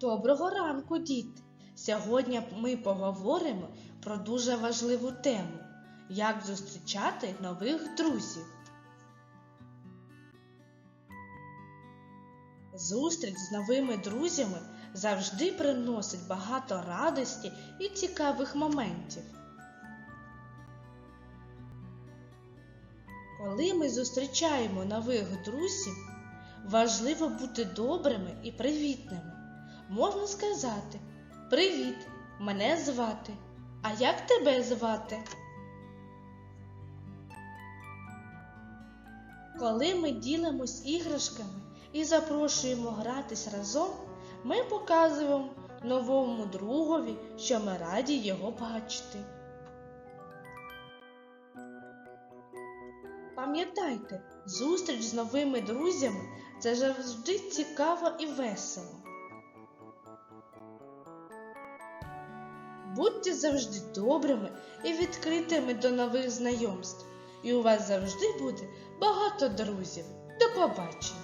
Доброго ранку, діти! Сьогодні ми поговоримо про дуже важливу тему як зустрічати нових друзів. Зустріч з новими друзями завжди приносить багато радості і цікавих моментів. Коли ми зустрічаємо нових друзів, важливо бути добрими і привітними. Можна сказати Привіт, мене звати. А як тебе звати? Коли ми ділимось іграшками і запрошуємо гратись разом, ми показуємо новому другові, що ми раді його бачити. Пам'ятайте, зустріч з новими друзями це завжди цікаво і весело. Будьте завжди добрими і відкритими до нових знайомств, і у вас завжди буде багато друзів. До побачення!